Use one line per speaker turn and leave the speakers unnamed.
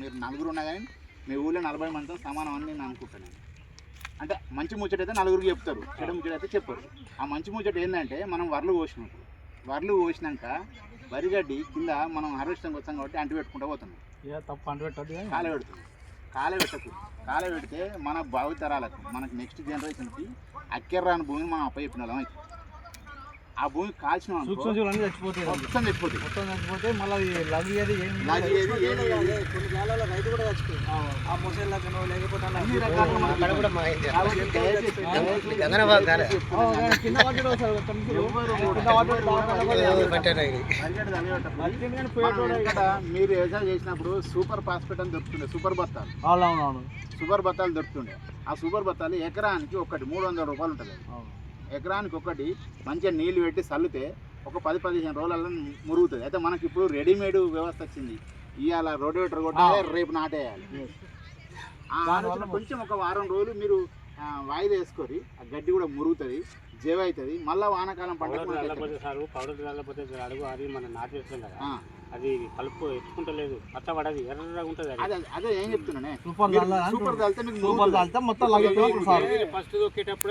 మీరు నలుగురు ఉన్నా కానీ మీ ఊళ్ళో నలభై మందితో సమానం అని నేను అనుకుంటాను నేను. అంటే మంచి ముచ్చట అయితే నలుగురికి చెప్తారు చెడు ముచ్చట అయితే చెప్పరు. ఆ మంచి ముచ్చట ఏంటంటే మనం వరలు కోసినప్పుడు వరలు కోసినాక వరిగడ్డి కింద మనం హార్వెస్టింగ్ వచ్చాం కాబట్టి అంటు పెట్టుకుంటూ పోతున్నాం.
తప్పు అంటు పెట్టద్దు
కాల పెడుతుంది. కాల పెట్టకు. కాల పెడితే మన భావితరాలకు మనకు నెక్స్ట్ జనరేషన్కి అక్కెర్రాని భూమిని మనం అప్పచెప్పిన వాళ్ళం అవుతాం. ఆ భూమి కాల్చిన
సూక్ష్మ జీవులు చచ్చిపోతాయి
మొత్తం చచ్చిపోతుంది
మొత్తం చచ్చిపోతే మళ్ళీ లవ్ ఏది ఏమి
లాగి ఏది, ఏది ఏది.
కొన్ని జాలాల రైతు కూడా చచ్చిపోయింది ఆ ముసలికనో లేకపోతే
అన్ని రకాలుగా మనకి
అక్కడ కూడా మా ఇంటి
కాబట్టి దయచేసి- దయచేసి
గగన బాగా కాలే.
చెప్తున్నాను.
కింద పడ్డాడు ఒకసారి ఒక నిమిషం.
ఎవ్వరు
కింద
కూడా-
పడ్డాడు, బాగా పడ్డాడు.
ఏదో పెట్టారు ఇది.
పరిగెడు తలిగేటప్పుడు
బతికింది కానీ
మనం
పోయేటోడు
వెనకట మీరు వ్యవసాయం చేసినప్పుడు సూపర్ ఫాస్ఫేట్ అని దొరుకుతుండే సూపర్ బత్తాలు
అవునవునవును
సూపర్ బత్తాలు దొరుకుతుండే ఆ సూపర్ బత్తాలు ఎకరానికి ఒకటి మూడు వందల రూపాయలు ఉంటుంది. ఎకరానికి ఒకటి మంచిగా నీళ్ళు పెట్టి చల్లితే ఒక పది పదిహేను రోజులలో మురుగుతుంది. అయితే మనకి ఇప్పుడు రెడీమేడ్ వ్యవస్థ వచ్చింది. ఇవాళ రోడ్డు కొట్టాలి రేపు నాటేయాలి. ఆ ఆలోచన కొంచెం ఒక వారం రోజులు మీరు వాయిదా వేసుకొని ఆ గడ్డి కూడా మురుగుతుంది జేవ అవుతుంది మళ్ళీ వానాకాలం పంటకు
పౌడర్ చల్లకపోతే అడుగు అది మనం నాటేస్తాం కదా. అది కలుపు ఎత్తుకుంటలేదు పచ్చ పడది ఎర్రగా ఉంటుంది అది.
అదే ఏం చెప్తున్నానే
సూపర్
సూపర్ మీకు.
చల్లితే మొత్తం
ఫస్ట్ దొక్కేటప్పుడు